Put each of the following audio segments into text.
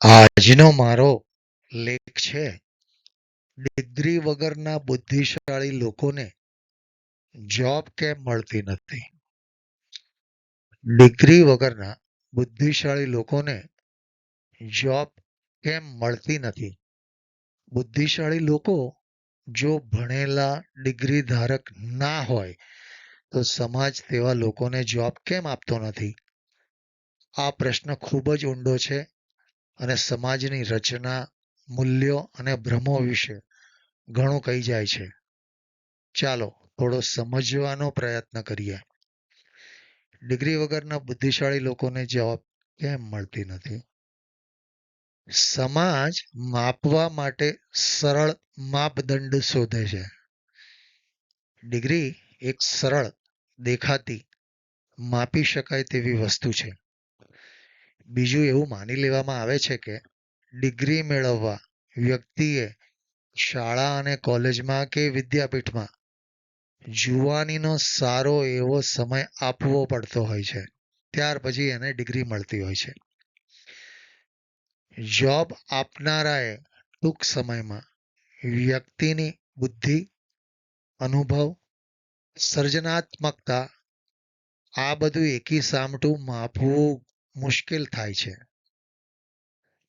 આજનો મારો લેખ છે, ડિગ્રી વગરના બુદ્ધિશાળી લોકોને જોબ કેમ મળતી નથી? ડિગ્રી વગરના બુદ્ધિશાળી લોકોને જોબ કેમ મળતી નથી? બુદ્ધિશાળી લોકો જો ભણેલા ડિગ્રી ધારક ના હોય, તો સમાજ તેવા લોકોને જોબ કેમ આપતો નથી? આ પ્રશ્ન ખૂબ જ ઊંડો છે. અને સમાજની રચના, મૂલ્યો અને ભ્રમો વિશે ઘણું કહી જાય છે. ચાલો થોડો સમજવાનો પ્રયત્ન કરીએ. ડિગ્રી વગરના બુદ્ધિશાળી લોકોને જવાબ કેમ મળતી નથી? સમાજ માપવા માટે સરળ માપદંડ શોધે છે. ડિગ્રી એક સરળ, દેખાતી, માપી શકાય તેવી વસ્તુ છે. બીજું એવું માની લેવામાં આવે છે કે ડિગ્રી મેળવવા વ્યક્તિએ શાળા અને કોલેજમાં કે વિદ્યાપીઠમાં જુવાનીનો સારો એવો સમય આપવો પડતો હોય છે. ત્યાર પછી એને ડિગ્રી મળતી હોય છે. જોબ આપનારાએ ટૂંક સમયમાં વ્યક્તિની બુદ્ધિ, અનુભવ, સર્જનાત્મકતા આ બધું એકી સામટું માપવું મુશ્કેલ થાય છે.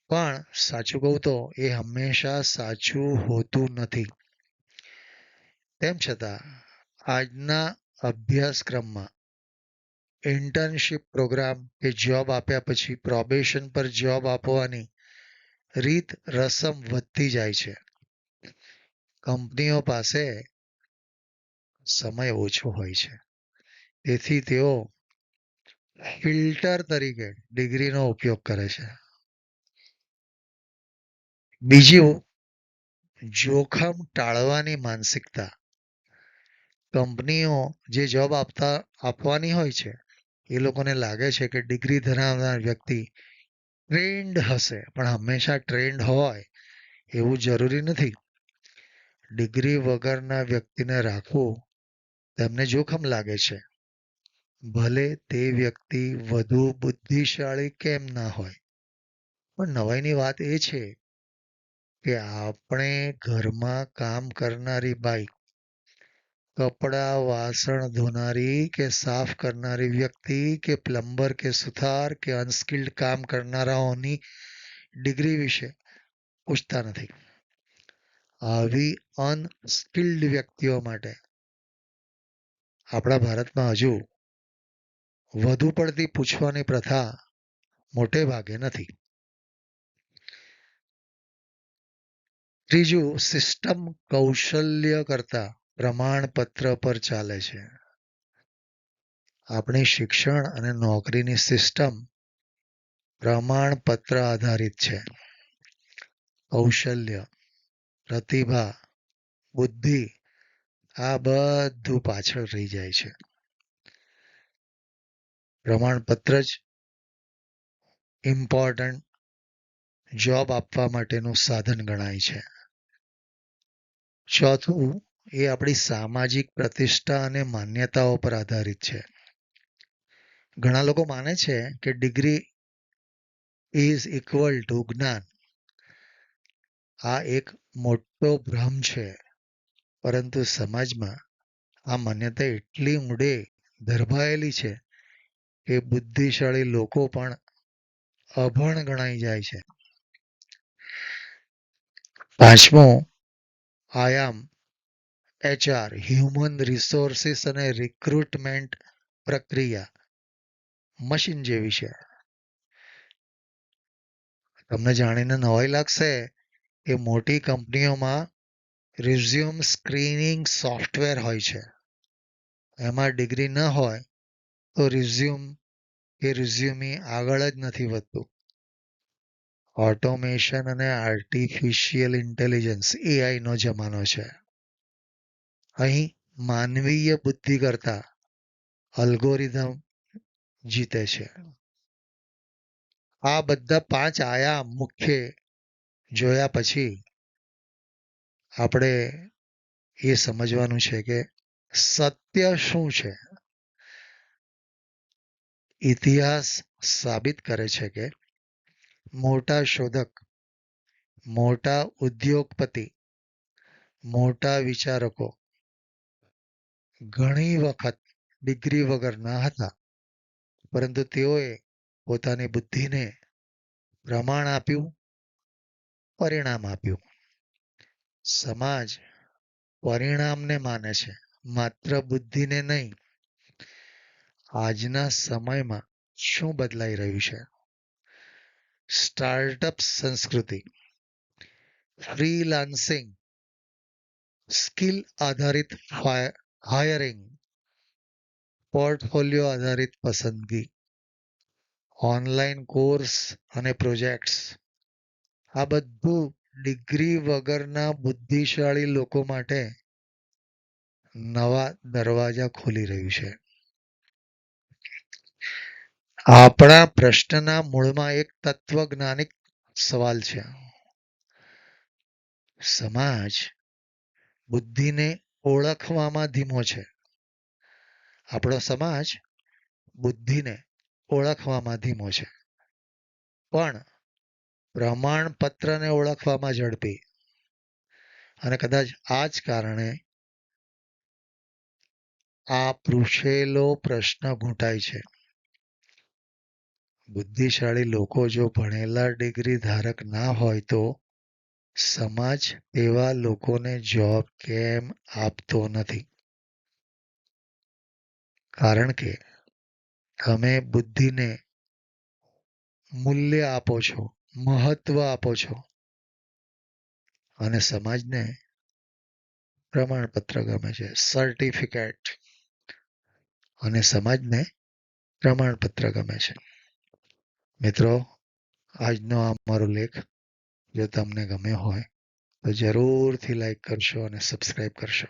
પણ સાચું કહું તો એ હંમેશા સાચું હોતું નથી. તેમ છતાં, આજના અભ્યાસક્રમમાં ઇન્ટર્નશીપ પ્રોગ્રામ કે જોબ આપ્યા પછી પ્રોબેશન પર જોબ આપવાની રીત રસમ વધતી જાય છે. કંપનીઓ પાસે સમય ઓછો હોય છે. તેથી તેઓ ફિલ્ટર તરીકે ડિગ્રીનો ઉપયોગ કરે છે. બીજું, જોખમ ટાળવાની માનસિકતા. કંપનીઓ જે જોબ આપતા, આપવાની હોય છે, એ લોકોને લાગે છે કે ડિગ્રી ધરાવનાર વ્યક્તિ ટ્રેન્ડ હશે, પણ હંમેશા ટ્રેન્ડ હોય, એવું જરૂરી નથી. ડિગ્રી વગરના વ્યક્તિને રાખવું તેમને જોખમ લાગે છે. ભલે તે વ્યક્તિ વધુ બુદ્ધિશાળી કેમ ના હોય, પણ નવાઈની વાત એ છે કે આપણે ઘરમાં કામ કરનારી બાઈ કપડાં વાસણ ધોનારી કે સાફ કરનારી વ્યક્તિ કે પ્લમ્બર કે સુથાર કે અનસ્કિલ્ડ કામ કરનારાઓની ડિગ્રી વિશે પૂછતા નથી. આવી અનસ્કિલ્ડ વ્યક્તિઓ માટે આપણા ભારતમાં હજુ વધુ પડતી પૂછવાની પ્રથા મોટે ભાગે નથી. ત્રીજું સિસ્ટમ કૌશલ્ય કરતા પ્રમાણપત્ર પર ચાલે છે. આપણી શિક્ષણ અને નોકરીની સિસ્ટમ પ્રમાણપત્ર આધારિત છે. કૌશલ્ય, પ્રતિભા, બુદ્ધિ આ બધું પાછળ રહી જાય છે. પ્રમાણપત્ર જ ઇમ્પોર્ટન્ટ જોબ આપવા માટેનું સાધન ગણાય છે. ચોથું, એ આપણી સામાજિક પ્રતિષ્ઠા અને માન્યતાઓ પર આધારિત છે. ઘણા લોકો માને છે કે ડિગ્રી ઇઝ ઇક્વલ ટુ જ્ઞાન. આ એક મોટો ભ્રમ છે, પરંતુ સમાજમાં આ માન્યતા એટલી ઊંડે ધરબાયેલી છે કે બુદ્ધિશાળી લોકો પણ અભણ ગણાઈ જાય છે. પાંચમો, આયામ, એચઆર, હ્યુમન રિસોર્સિસ અને રિક્રુટમેન્ટ પ્રક્રિયા, મશીન જેવી છે. તમને જાણીને નવાઈ લાગશે કે મોટી કંપનીઓમાં રિઝ્યુમ સ્ક્રીનિંગ સોફ્ટવેર હોય છે. એમાં ડિગ્રી ન હોય તો રિઝ્યુમ કે રિઝ્યુમી આગળ જ નથી વધતું. ઓટોમેશન અને આર્ટિફિશિયલ ઇન્ટેલિજન્સ એઆઈ નો જમાનો છે. અહીં માનવીય બુદ્ધિ કરતા અલ્ગોરિધમ જીતે છે. આ બધા પાંચ આયામ મુખ્ય જોયા પછી આપણે એ સમજવાનું છે કે સત્ય શું છે? ઇતિહાસ સાબિત કરે છે કે મોટા શોધક, મોટા ઉદ્યોગપતિ, મોટા વિચારકો ઘણી વખત ડિગ્રી વગરના હતા. પરંતુ તેઓએ પોતાની બુદ્ધિને પ્રમાણ આપ્યું, પરિણામ આપ્યું. સમાજ પરિણામને માને છે. માત્ર બુદ્ધિને નહીં આજના સમયમાં શું બદલાઈ રહ્યું છે? સ્ટાર્ટઅપ સંસ્કૃતિ ફ્રીલાન્સિંગ સ્કિલ આધારિત હાયરિંગ પોર્ટફોલિયો આધારિત પસંદગી ઓનલાઈન કોર્સ અને પ્રોજેક્ટ્સ આ બધું ડિગ્રી વગરના બુદ્ધિશાળી લોકો માટે નવા દરવાજા ખોલી રહ્યું છે. આપણા પ્રશ્નના મૂળમાં એક તત્વજ્ઞાનિક સવાલ છે. સમાજ બુદ્ધિને ઓળખવામાં ધીમો છે. આપણો સમાજ બુદ્ધિને ઓળખવામાં ધીમો છે. પણ પ્રમાણપત્રને ઓળખવામાં ઝડપી. અને કદાચ આ જ કારણે આ પૂછેલો પ્રશ્ન ઘૂંટાય છે. બુદ્ધિશાળી લોકો જો ભણેલા ડિગ્રી ધારક ના હોય તો સમાજ એવા લોકોને જોબ કેમ આપતો નથી? કારણ કે તમે બુદ્ધિને મૂલ્ય આપો છો, મહત્વ આપો છો અને સમાજને પ્રમાણપત્ર ગમે છે સર્ટિફિકેટ અને સમાજને પ્રમાણપત્ર ગમે છે. મિત્રો, આજનો આ મારો લેખ જો તમને ગમ્યો હોય તો જરૂરથી લાઈક કરશો અને સબસ્ક્રાઈબ કરશો.